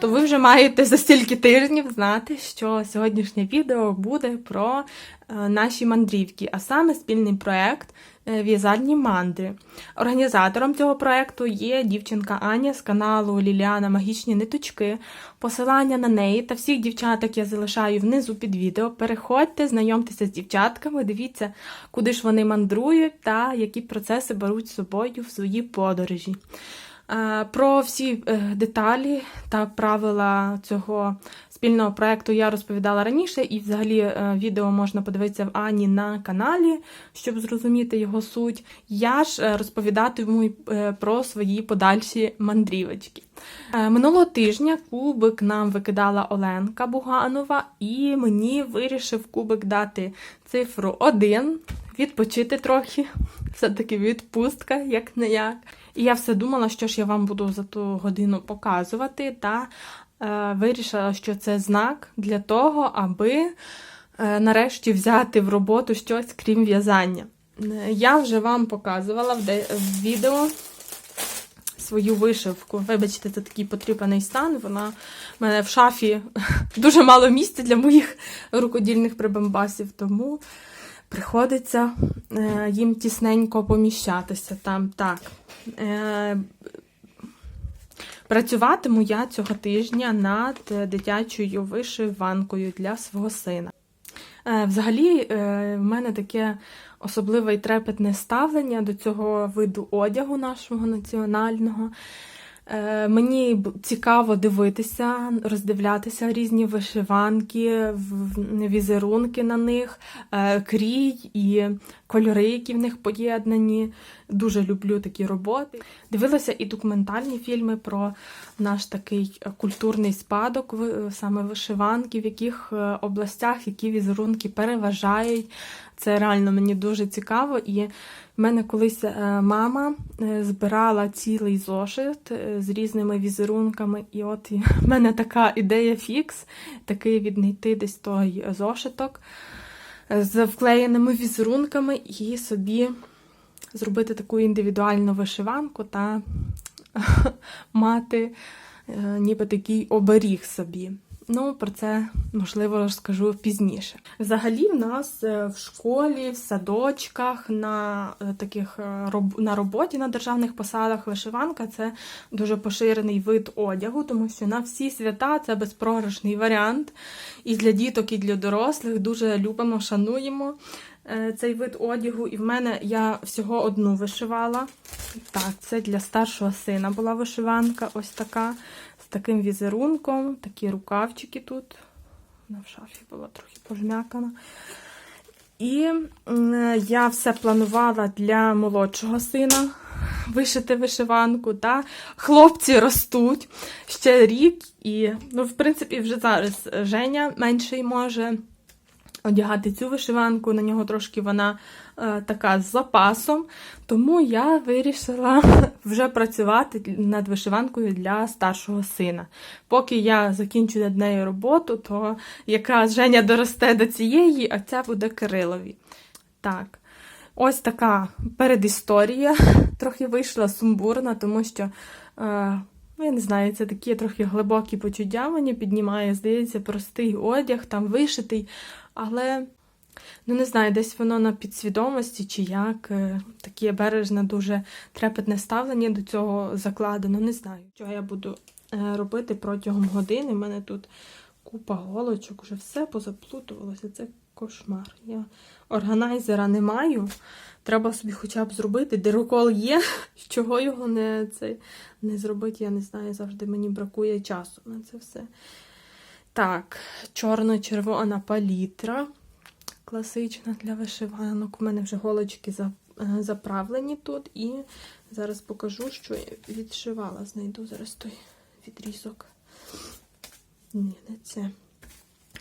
то ви вже маєте за стільки тижнів знати, що сьогоднішнє відео буде про е, наші мандрівки, а саме спільний проект е, В'язальні мандри. Організатором цього проекту є дівчинка Аня з каналу Ліліана Магічні ниточки. Посилання на неї та всіх дівчаток я залишаю внизу під відео. Переходьте, знайомтеся з дівчатками, дивіться, куди ж вони мандрують та які процеси беруть з собою в свої подорожі. Е, Про всі е, деталі та правила цього спільного проекту я розповідала раніше, і взагалі е, відео можна подивитися в Ані на каналі, щоб зрозуміти його суть. Я ж розповідатиму про свої подальші мандрівочки. Минулого тижня кубик нам викидала Оленка Буганова, і мені вирішив кубик дати цифру 1, відпочити трохи. Все-таки відпустка, як не як. І я все думала, що ж я вам буду за ту годину показувати, та е, вирішила, що це знак для того, аби е, нарешті взяти в роботу щось крім в'язання. Е, Я вже вам показувала в, де, в відео свою вишивку. Вибачте, це такий потріпаний стан. Вона в мене в шафі дуже мало місця для моїх рукодільних прибамбасів, тому приходиться е, їм тісненько поміщатися там. Так. Е, Працюватиму я цього тижня над дитячою вишиванкою для свого сина. Е, Взагалі, е, в мене таке особливе і трепетне ставлення до цього виду одягу нашого національного. Е, Мені цікаво дивитися, роздивлятися різні вишиванки, візерунки на них, е, крій і кольори, які в них поєднані. Дуже люблю такі роботи. Дивилася і документальні фільми про наш такий культурний спадок, саме вишиванки, в яких е, областях які візерунки переважають. Це реально мені дуже цікаво. І в мене колись е, мама е, збирала цілий зошит е, з різними візерунками. І от в мене така ідея фікс, такий віднайти десь той зошиток з вклеєними візерунками і собі зробити таку індивідуальну вишиванку та мати ніби такий оберіг собі. Ну, про це можливо розкажу пізніше. Взагалі, в нас е, в школі, в садочках, на е, таких е, на роботі на державних посадах вишиванка це дуже поширений вид одягу, тому що на всі свята це безпрограшний варіант. І для діток, і для дорослих дуже любимо, шануємо цей вид одягу. І в мене я всього одну вишивала. Так, це для старшого сина була вишиванка, ось така, таким візерунком, такі рукавчики тут. Вона в шафі була трохи пожмякана. І я все планувала для молодшого сина вишити вишиванку. Та хлопці ростуть ще рік, і, ну, в принципі, вже зараз Женя менший може одягати цю вишиванку. На нього трошки вона е, така з запасом. Тому я вирішила вже працювати над вишиванкою для старшого сина. Поки я закінчу над нею роботу, то якраз Женя доросте до цієї, а ця буде Кирилові. Так. Ось така передісторія. Трохи вийшла сумбурна, тому що, е, ну, я не знаю, це такі трохи глибокі почуття мені піднімає. Здається, простий одяг, там вишитий, але ну не знаю, десь воно на підсвідомості чи як. е, Таке бережне, дуже трепетне ставлення до цього закладено. Не знаю, що я буду е, робити протягом години. У мене тут купа голочок, вже все позаплутувалося. Це кошмар. Я органайзера не маю. Треба собі хоча б зробити. Дирокол є, чого його не, це, не зробити, я не знаю. Завжди мені бракує часу на це все. Так, чорно-червона палітра. Класична для вишиванок. У мене вже голочки е, заправлені тут. І зараз покажу, що я відшивала. Знайду зараз той відрізок. Ні, не це.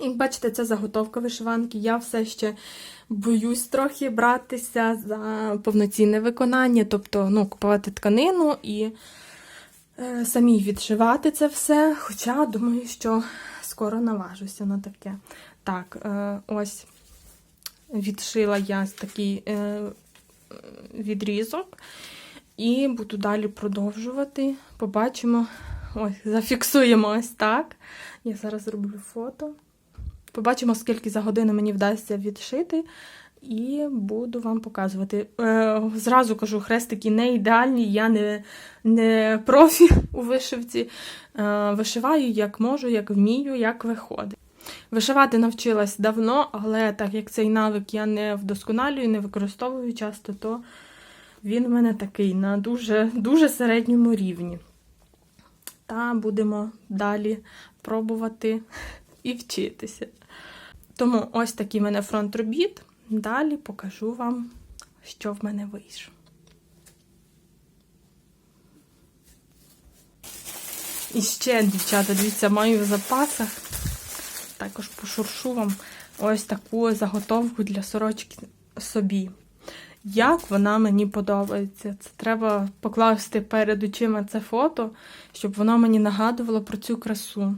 Як бачите, це заготовка вишиванки. Я все ще боюсь трохи братися за повноцінне виконання, тобто ну, купувати тканину і е, самі відшивати це все. Хоча думаю, що скоро наважуся на таке. Так, е, ось відшила я такий е, відрізок і буду далі продовжувати. Побачимо. ось зафіксуємо ось так. Я зараз зроблю фото. Побачимо, скільки за годину мені вдасться відшити. І буду вам показувати. Е, зразу кажу, хрестики не ідеальні, я не, не профі у вишивці. Е, вишиваю як можу, як вмію, як виходить. Вишивати навчилась давно, але так як цей навик я не вдосконалюю, не використовую часто, то він в мене такий на дуже, дуже середньому рівні. Та будемо далі пробувати і вчитися. Тому ось такий в мене фронт робіт. Далі покажу вам, що в мене вийшло. І ще, дівчата, дивіться, маю в запасах. Також пошуршу вам ось таку заготовку для сорочки собі. Як вона мені подобається. Це треба покласти перед очима це фото, щоб воно мені нагадувало про цю красу.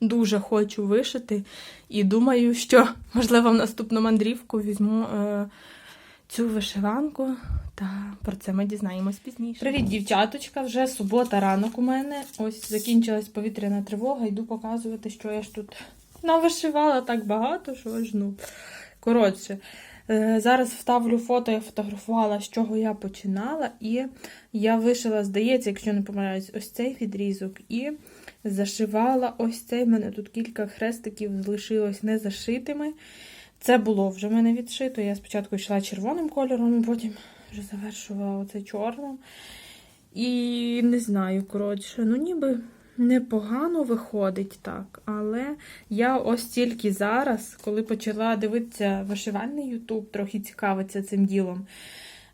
Дуже хочу вишити і думаю, що, можливо, в наступну мандрівку візьму е, цю вишиванку, та про це ми дізнаємось пізніше. Привіт, дівчаточка! Вже субота ранок у мене. Ось закінчилась повітряна тривога, йду показувати, що я ж тут навишивала так багато, що аж ну. Коротше, е, зараз вставлю фото, я фотографувала, з чого я починала, і я вишила, здається, якщо не помиляюсь, ось цей відрізок. І зашивала ось цей. У мене тут кілька хрестиків залишилось незашитими. Це було вже в мене відшито. Я спочатку йшла червоним кольором, потім вже завершувала оце чорним. І не знаю, коротше, ну ніби непогано виходить так. Але я ось тільки зараз, коли почала дивитися вишивальний Ютуб, трохи цікавитися цим ділом,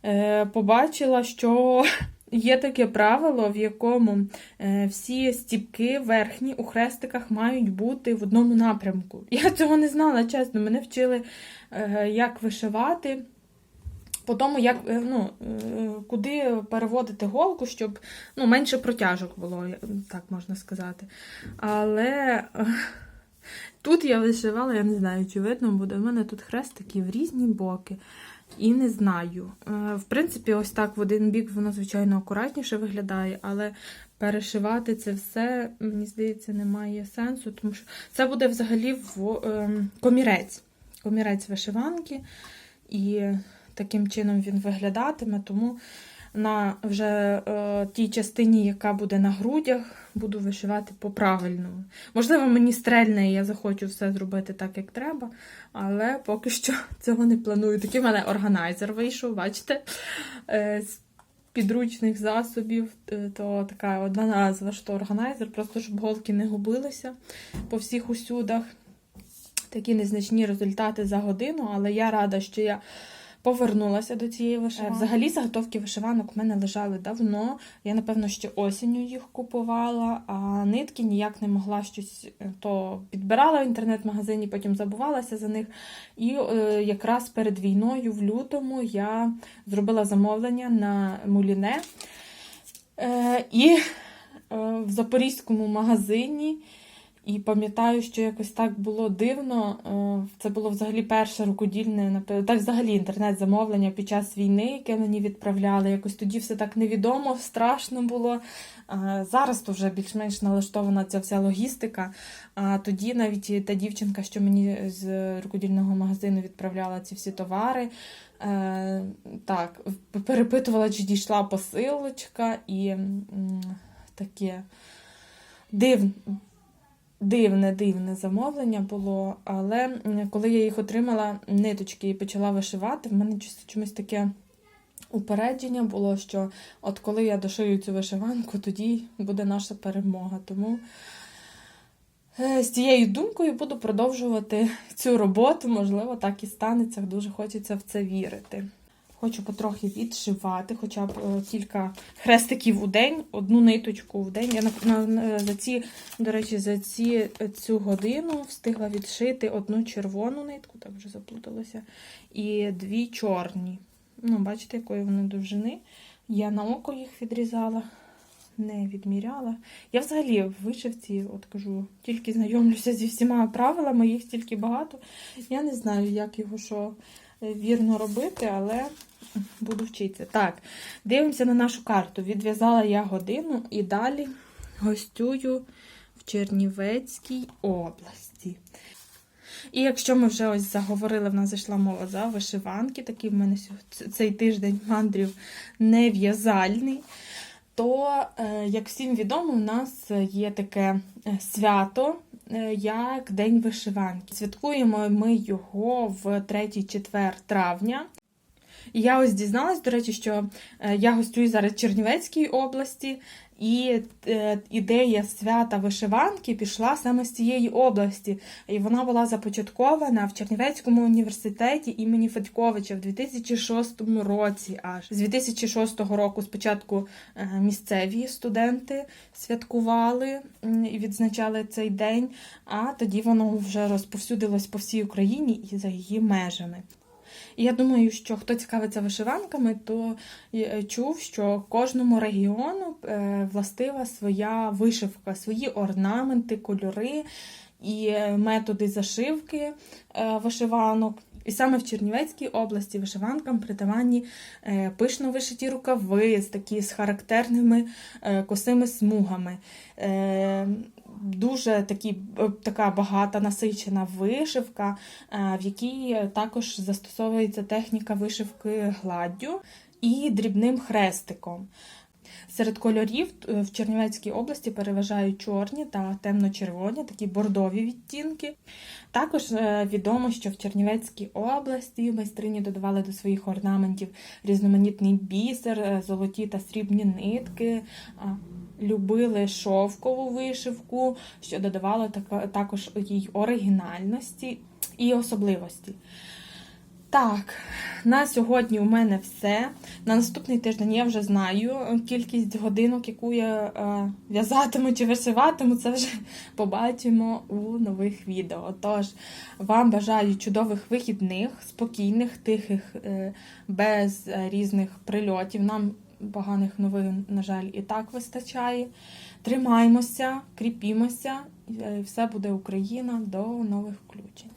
е, побачила, що Є таке правило, в якому е, всі стіпки верхні у хрестиках мають бути в одному напрямку. Я цього не знала, чесно. Мене вчили, е, як вишивати, по тому, як, е, ну, куди переводити голку, щоб ну, менше протяжок було, так можна сказати. Але тут я вишивала, я не знаю, чи видно буде. У мене тут хрестики в різні боки. І не знаю. Е, в принципі, ось так в один бік воно, звичайно, акуратніше виглядає, але перешивати це все, мені здається, немає сенсу, тому що це буде взагалі в ем, комірець. Комірець вишиванки, і таким чином він виглядатиме, тому на вже е, тій частині, яка буде на грудях, буду вишивати по-правильному. Можливо, мені стрельне, і я захочу все зробити так, як треба, але поки що цього не планую. Такий в мене органайзер вийшов, бачите? Е, з підручних засобів, е, то така одна назва, що органайзер, просто щоб голки не губилися по всіх усюдах. Такі незначні результати за годину, але я рада, що я повернулася до цієї вишиванки. Взагалі заготовки вишиванок у мене лежали давно. Я, напевно, ще осінню їх купувала, а нитки ніяк не могла щось е, то підбирала в інтернет-магазині, потім забувалася за них. І е, якраз перед війною, в лютому, я зробила замовлення на муліне. Е, і е, в запорізькому магазині. І пам'ятаю, що якось так було дивно. Е, це було взагалі перше рукодільне, так взагалі інтернет-замовлення під час війни, яке мені відправляли. Якось тоді все так невідомо, страшно було. Зараз то вже більш-менш налаштована ця вся логістика. А тоді навіть та дівчинка, що мені з рукодільного магазину відправляла ці всі товари. Е, так, перепитувала, чи дійшла посилочка і таке див, Дивне, дивне замовлення було, але коли я їх отримала, ниточки і почала вишивати, в мене чомусь таке упередження було, що от коли я дошию цю вишиванку, тоді буде наша перемога. Тому е, з цією думкою буду продовжувати цю роботу, можливо, так і станеться. Дуже хочеться в це вірити. Хочу потрохи відшивати, хоча б е, кілька хрестиків у день, одну ниточку в день. Я на, за ці, до речі, за ці, е, цю годину встигла відшити одну червону нитку, так вже заплуталося, і дві чорні. Ну, Бачите, якої вони довжини. Я на око їх відрізала, не відміряла. Я взагалі в вишивці, от кажу, тільки знайомлюся зі всіма правилами, їх стільки багато. Я не знаю, як його що вірно робити, але буду вчитися. Так, дивимося на нашу карту. Відв'язала я годину і далі гостюю в Чернівецькій області. І якщо ми вже ось заговорили, в нас зайшла мова за вишиванки, такий в мене цей тиждень мандрів нев'язальний, то, е, як всім відомо, у нас є таке е, свято, як День вишиванки. Святкуємо ми його в 3-4 травня. І я ось дізналась, до речі, що е, я гостюю зараз в Чернівецькій області, і е, ідея свята вишиванки пішла саме з цієї області. І вона була започаткована в Чернівецькому університеті імені Федьковича в 2006 році. Аж з 2006 року спочатку е, місцеві студенти святкували і відзначали цей день, а тоді воно вже розповсюдилось по всій Україні і за її межами. І я думаю, що хто цікавиться вишиванками, то е, чув, що кожному регіону е, властива своя вишивка, свої орнаменти, кольори і е, методи зашивки вишиванок. І саме в Чернівецькій області вишиванкам притаманні е, пишно вишиті рукави з такі з характерними е, косими смугами. Е, Дуже такі, така багата насичена вишивка, в якій також застосовується техніка вишивки гладдю і дрібним хрестиком. Серед кольорів е, в Чернівецькій області переважають чорні та темно-червоні, такі бордові відтінки. Також е, відомо, що в Чернівецькій області майстрині додавали до своїх орнаментів різноманітний бісер, е, золоті та срібні нитки, любили шовкову вишивку, що додавало також їй оригінальності і особливості. Так, на сьогодні у мене все. На наступний тиждень я вже знаю кількість годинок, яку я е, в'язатиму чи вишиватиму. Це вже побачимо у нових відео. Тож вам бажаю чудових вихідних, спокійних, тихих, е, без різних прильотів. Нам поганих новин, на жаль, і так вистачає. Тримаймося, кріпімося, е, все буде Україна до нових включень.